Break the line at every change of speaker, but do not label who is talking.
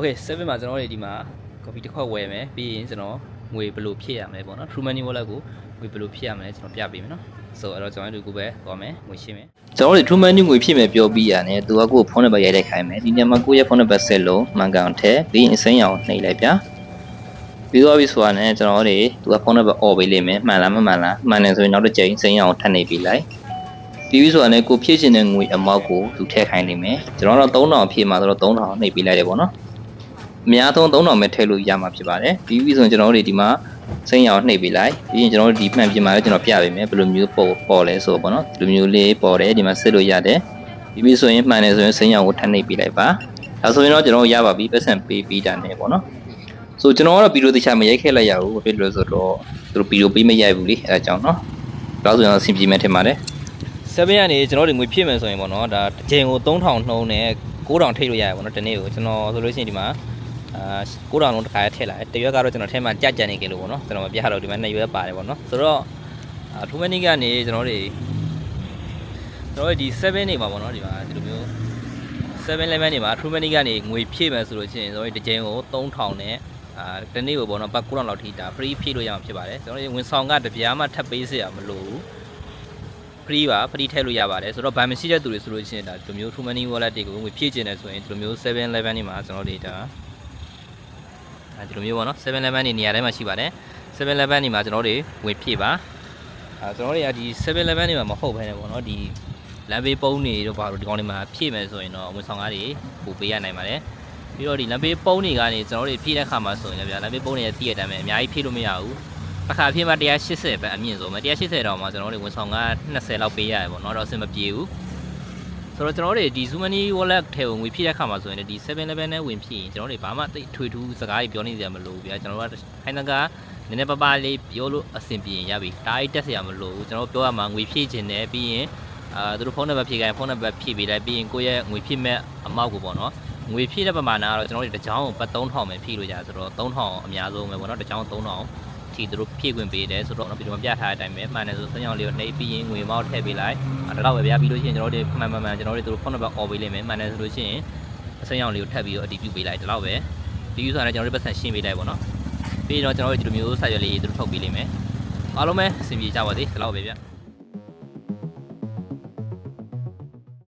Okay 7မှာကျွန်တော်တို့ဒီမှာ copy တစ်ခွက်ဝယ်မယ်ပြီးရင်ကျွန်တော်ငွေဘယ်လိုဖြည့်ရမလဲပေါ့နော် True Money Wallet ကိုငွေဘယ်လိုဖြည့်ရမလဲကျွန်တော်ပြပေးမယ်နော်ဆိုတော့ကျွန်တော်တို့ကိုပဲပေါ်မယ်ငွေရှင်းမယ်ကျွန်တော်တို့ True Money ငွေဖြည့်မယ်ပြောပြီးရတယ်သူကကိုဖုန်းနံပါတ်ရိုက်တိုက်ခိုင်းမယ်ဒီညမှာကိုရဲ့ဖုန်းနံပါတ်ဆက်လို့မှန်ကန်ထဲပြီးရင်အစိမ်းအောင်နှိပ်လိုက်ပြပြီးသွားပြီဆိုတာနဲ့ကျွန်တော်တို့သူကဖုန်းနံပါတ်អော်ပေးလိမ့်မယ်မှန်လားမမှန်လားမှန်တယ်ဆိုရင်နောက်တစ်ချိန်စိမ်းအောင်ထပ်နေပြီးလိုက်ပြီးပြီဆိုတာနဲ့ကိုဖြည့်ချင်တဲ့ငွ e အမောက်ကိုသူထည့်ခိုင်းနေမယ်ကျွန်တော်တော့3000ဖြည့်မှာဆိုတော့3000နှိပ်ပေးလိုက်တယ်ပေါ့နော် အများဆုံး3000ပဲထည့်လို့ရမှာဖြစ်ပါတယ်ပြီးပြီဆိုရင်ကျွန်တော်တို့ဒီမှာစိမ်းရောင်နှိပ်ပေးလိုက်ပြီးရင်ကျွန်တော်တို့ဒီမှန်ပြင်မှာလည်းကျွန်တော်ပြပေးမယ်ဘယ်လိုမျိုးပေါ်ပေါ်လဲဆိုတော့ပေါ့နော်ဒီလိုမျိုးလေးပေါ်တယ်ဒီမှာစစ်လို့ရတယ်ပြီးပြီဆိုရင်မှန်တယ်ဆိုရင်စိမ်းရောင်ကိုထပ်နှိပ်ပေးလိုက်ပါဒါဆိုရင်တော့ကျွန်တော်တို့ရပါပြီပတ်စံပေးပြီးတာနဲ့ပေါ့နော်ဆိုကျွန်တော်ကတော့ဗီဒီယိုတခြားမရိုက်ခဲ့လိုက်ရဘူးဘာဖြစ်လို့လဲဆိုတော့သူတို့ဗီဒီယိုပေးမရိုက်ဘူးလေအဲဒါကြောင့်နော်ဒါဆိုရင်တော့အဆင်ပြေမယ်ထင်ပါတယ်7ကနေကျွန်တော်တို့ငွေဖြည့်မယ်ဆိုရင်ပေါ့နော်ဒါတစ်ချိန်ကို3000နှုံးနဲ့9000ထိတ်လို့ရတယ်ပေါ့နော်ဒီနေ့ကိုကျွန်တော်ဆိုလို့ရှိရင်ဒီမှာ အာ9000လုံးတစ်ခါထည့်လိုက်တရွက်ကတော့ကျွန်တော်ထဲမှာကြကြနေကြလို့ပေါ့နော်ကျွန်တော်မပြတော့ဒီမှာနှစ်ရွက်ပါတယ်ပေါ့နော်ဆိုတော့အာထူးမနီကနေကျွန်တော်တို့ကျွန်တော်တို့ဒီ7နေမှာပေါ့နော်ဒီမှာဒီလိုမျိုး7 level နေမှာထူးမနီကနေငွေဖြည့်မယ်ဆိုလို့ရှိရင်ကျွန်တော်တို့တစ်ချိန်ကို3000နဲ့အာဒီနေ့ကိုပေါ့နော်ပတ်9000လောက်ထိဒါ free ဖြည့်လို့ရမှာဖြစ်ပါတယ်ကျွန်တော်တို့ဝန်ဆောင်ကတပြားမှထပ်ပေးစရာမလိုဘူး free ပါ free ထည့်လို့ရပါတယ်ဆိုတော့ဗန်မရှိတဲ့သူတွေဆိုလို့ရှိရင်ဒါဒီလိုမျိုး True Money Wallet တွေကိုငွေဖြည့်ကျင်တယ်ဆိုရင်ဒီလိုမျိုး 7-Eleven တွေမှာကျွန်တော်တို့ဒါအဲ ဒီလိုမျိုးပေါ့နော်7 11နေနေရာတိုင်းမှာရှိပါတယ်7 11နေမှာကျွန်တော်တို့ဝင်ဖြည့်ပါအဲကျွန်တော်တို့ကဒီ7 11နေမှာမဟုတ်ဘဲနဲ့ပေါ့နော်ဒီလမ်းဘေးပုံးတွေတို့ဘာလို့ဒီကောင်းတွေမှာဖြည့်မယ်ဆိုရင်တော့ဝန်ဆောင်ကားတွေပို့ပေးရနိုင်ပါတယ်ပြီးတော့ဒီလမ်းဘေးပုံးတွေကနေကျွန်တော်တို့ဖြည့်တဲ့အခါမှာဆိုရင်လည်းဗျာလမ်းဘေးပုံးတွေရဲ့တည့်ရတဲ့အတိုင်းပဲအများကြီးဖြည့်လို့မရဘူးအခါဖြည့်မှ180ပဲအမြင့်ဆုံးပဲ180တော့မှကျွန်တော်တို့ဝန်ဆောင်က20လောက်ပေးရတယ်ပေါ့နော်တော့အဆင်မပြေဘူး ဆိုတော့ကျွန်တော်တို့ဒီ Zumani Wallet ထဲကိုငွေဖြည့်တဲ့ခါမှာဆိုရင်ဒီ711နဲ့ဝင်ဖြည့်ရင်ကျွန်တော်တို့ဘာမှတိတ်ထွေထူးစကားကြီးပြောနေကြမလို့ဗျာကျွန်တော်တို့ကခိုင်နကနည်းနည်းပါးပါးလေးပြောလို့အဆင်ပြေရင်ရပြီဒါအိတ်တက်စရာမလိုဘူးကျွန်တော်တို့ပြောရမှာငွေဖြည့်ခြင်းနဲ့ပြီးရင်အာသူတို့ဖုန်းနံပါတ်ဖြည့်ခိုင်းဖုန်းနံပါတ်ဖြည့်ပေးလိုက်ပြီးရင်ကိုယ့်ရဲ့ငွေဖြည့်မဲ့အမောက်ကိုပေါ့နော်ငွေဖြည့်တဲ့ပမာဏကတော့ကျွန်တော်တို့တစ်ချောင်းကိုပတ်3000ပဲဖြည့်လို့ရတယ်ဆိုတော့3000အများဆုံးပဲပေါ့နော်တစ်ချောင်း3000 ထိသူတို့ဖြည့်ခွင့်ပေးတယ်ဆိုတော့ဒီလိုမပြထားတဲ့အတိုင်းပဲမှန်တယ်ဆိုစမ်းကြောင်လေးကိုနှိပ်ပြီးရင်ငွေမောက်ထည့်ပေးလိုက်အဲဒါတော့ပဲဗျာပြီးလို့ရှိရင်ကျွန်တော်တို့မှန်မှန်မှန်ကျွန်တော်တို့သူတို့ဖုန်းနံပါတ်អော်ပေးလိမ့်မယ်မှန်တယ်ဆိုလို့ရှိရင်စမ်းကြောင်လေးကိုထပ်ပြီးတော့အတည်ပြုပေးလိုက်ဒါတော့ပဲဒီ user နဲ့ကျွန်တော်တို့ပတ်စံရှင်းပေးလိုက်ပေါ့နော်ပြီးတော့ကျွန်တော်တို့ဒီလိုမျိုးစာရွက်လေးသူတို့ထုတ်ပေးလိမ့်မယ်အားလုံးပဲအဆင်ပြေကြပါစေဒါတော့ပဲဗျာ